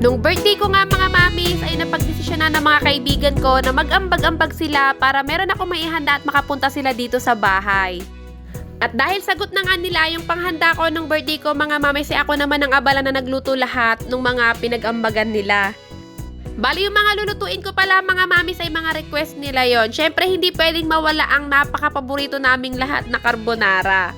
Nung birthday ko nga mga mamis ay napagdesisyonan ng mga kaibigan ko na mag-ambag-ambag sila para meron ako maihanda at makapunta sila dito sa bahay. At dahil sagot na nga nila yung panghanda ko nung birthday ko mga mamis ay ako naman ang abala na nagluto lahat ng mga pinag-ambagan nila. Bali yung mga lulutuin ko pala mga mamis ay mga request nila yon. Syempre hindi pwedeng mawala ang napaka-paborito naming lahat na carbonara.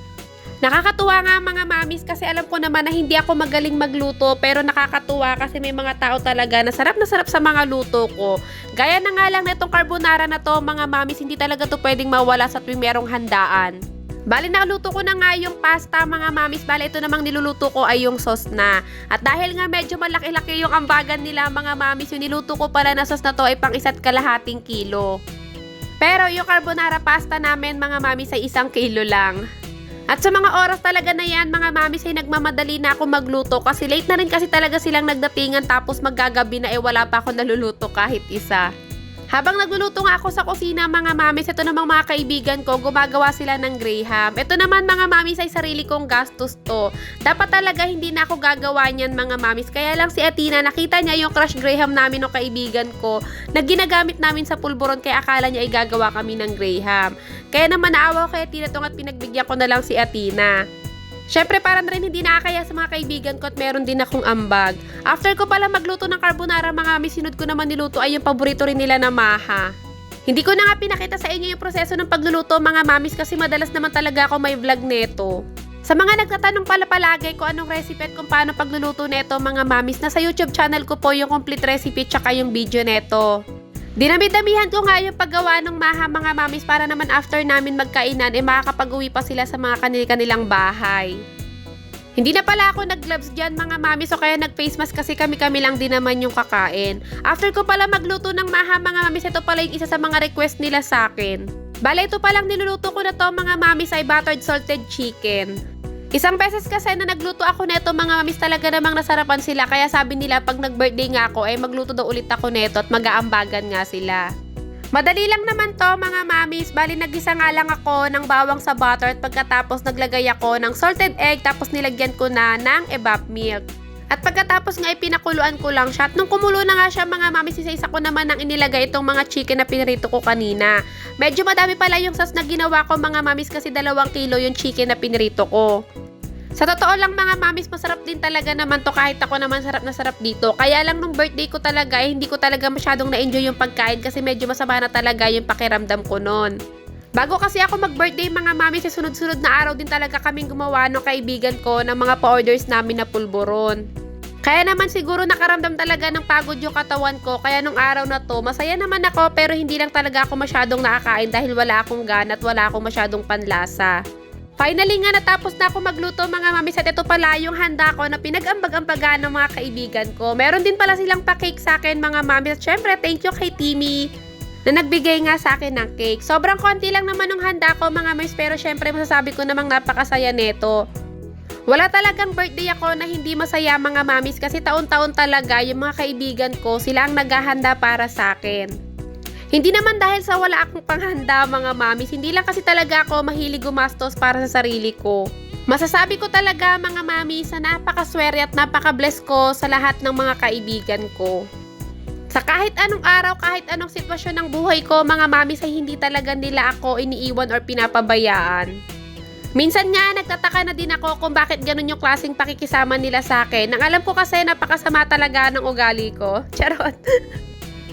Nakakatuwa nga mga mamis kasi alam ko naman na hindi ako magaling magluto pero nakakatuwa kasi may mga tao talaga na sarap na sarap sa mga luto ko. Gaya na nga lang na itong carbonara na to mga mamis hindi talaga to pwedeng mawala sa tuwing merong handaan. Bali naluto ko na nga yung pasta mga mamis. Bali ito namang niluluto ko ay yung sauce na. At dahil nga medyo malaki-laki yung ambagan nila mga mamis, yung niluto ko pala na sauce na to ay pang isa't kalahating kilo. Pero yung carbonara pasta namin mga mamis ay isang kilo lang. At sa mga oras talaga na yan, mga mamis ay nagmamadali na ako magluto kasi late na rin kasi talaga silang nagdatingan tapos maggagabi na eh wala pa ako naluluto kahit isa. Habang nagluluto nga ako sa kusina mga mamis, ito namang mga kaibigan ko, gumagawa sila ng graham. Ito naman mga mamis ay sarili kong gastos to. Dapat talaga hindi na ako gagawa niyan mga mamis. Kaya lang si Atina, nakita niya yung crush graham namin ng kaibigan ko na ginagamit namin sa pulburon kaya akala niya ay gagawa kami ng graham. Kaya naman naawa ko kay Atina tong at pinagbigyan ko na lang si Atina. Syempre, para rin hindi nakakaya sa mga kaibigan ko at meron din akong ambag. After ko pala magluto ng carbonara, mga misinod ko naman niluto ay yung paborito rin nila na maha. Hindi ko na nga pinakita sa inyo yung proseso ng pagluluto mga mamis kasi madalas naman talaga ako may vlog neto. Sa mga nagtatanong pala palagi ko anong recipe at kung paano pagluluto neto mga mamis, nasa YouTube channel ko po yung complete recipe tsaka yung video neto. Dinami-damihan ko nga yung paggawa ng maha mga mamis para naman after namin magkainan, eh makakapag-uwi pa sila sa mga kanil-kanilang bahay. Hindi na pala ako nag-gloves dyan mga mamis o kaya nag-face mask kasi kami-kami lang din naman yung kakain. After ko pala magluto ng maha mga mamis, ito pala yung isa sa mga request nila sa akin. Bala ito palang niluluto ko na to mga mamis ay buttered salted chicken. Isang beses kasi na nagluto ako neto mga mamis talaga namang nasarapan sila kaya sabi nila pag nag-birthday nga ako ay magluto daw ulit ako neto at mag-aambagan nga sila. Madali lang naman to mga mamis, bali nagisa nga lang ako ng bawang sa butter at pagkatapos naglagay ako ng salted egg tapos nilagyan ko na ng evap milk. At pagkatapos nga ipinakuluan ko lang siya at nung kumulo na nga siya mga mamis, isa-isa ko naman ang inilagay itong mga chicken na pinirito ko kanina. Medyo madami pala yung sauce na ginawa ko mga mamis kasi dalawang kilo yung chicken na pinirito ko. Sa totoo lang mga mamis, masarap din talaga naman to kahit ako naman sarap na sarap dito. Kaya lang nung birthday ko talaga, eh, hindi ko talaga masyadong na-enjoy yung pagkain kasi medyo masama na talaga yung pakiramdam ko noon. Bago kasi ako mag-birthday mga mami, sa sunod-sunod na araw din talaga kaming gumawa ng kaibigan ko ng mga pa-orders namin na pulburon. Kaya naman siguro nakaramdam talaga ng pagod yung katawan ko, kaya nung araw na to, masaya naman ako pero hindi lang talaga ako masyadong nakakain dahil wala akong gana at wala akong masyadong panlasa. Finally nga natapos na ako magluto mga mamis at ito pala yung handa ko na pinag-ambag-ambagan ng mga kaibigan ko. Meron din pala silang pa-cake sa akin mga mamis at syempre thank you kay Timmy na nagbigay nga sa akin ng cake. Sobrang konti lang naman ng handa ko mga mamis pero syempre masasabi ko namang napakasaya neto. Wala talagang birthday ako na hindi masaya mga mamis kasi taon-taon talaga yung mga kaibigan ko sila ang naghahanda para sa akin. Hindi naman dahil sa wala akong panghanda mga mamis, hindi lang kasi talaga ako mahilig gumastos para sa sarili ko. Masasabi ko talaga mga mami sa napakaswerte at napaka-bless ko sa lahat ng mga kaibigan ko. Sa kahit anong araw, kahit anong sitwasyon ng buhay ko, mga mami ay hindi talaga nila ako iniiwan or pinapabayaan. Minsan nga, nagtataka na din ako kung bakit ganun yung klaseng pakikisama nila sa akin. Ang alam ko kasi napakasama talaga ng ugali ko. Charot.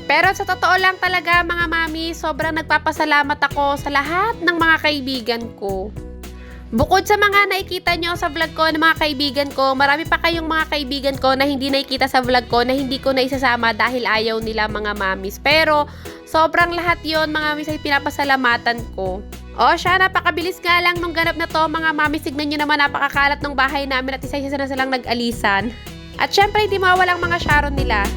Pero sa totoo lang talaga mga mami, sobrang nagpapasalamat ako sa lahat ng mga kaibigan ko. Bukod sa mga nakikita nyo sa vlog ko ng mga kaibigan ko, marami pa kayong mga kaibigan ko na hindi nakikita sa vlog ko na hindi ko na isasama dahil ayaw nila mga mamis. Pero sobrang lahat yon mga mamis ay pinapasalamatan ko. O siya, napakabilis nga lang nung ganap na to mga mamis. Tignan nyo naman napakakalat ng bahay namin at isa-isa na silang nag-alisan. At syempre, hindi mawawalang mga Sharon nila.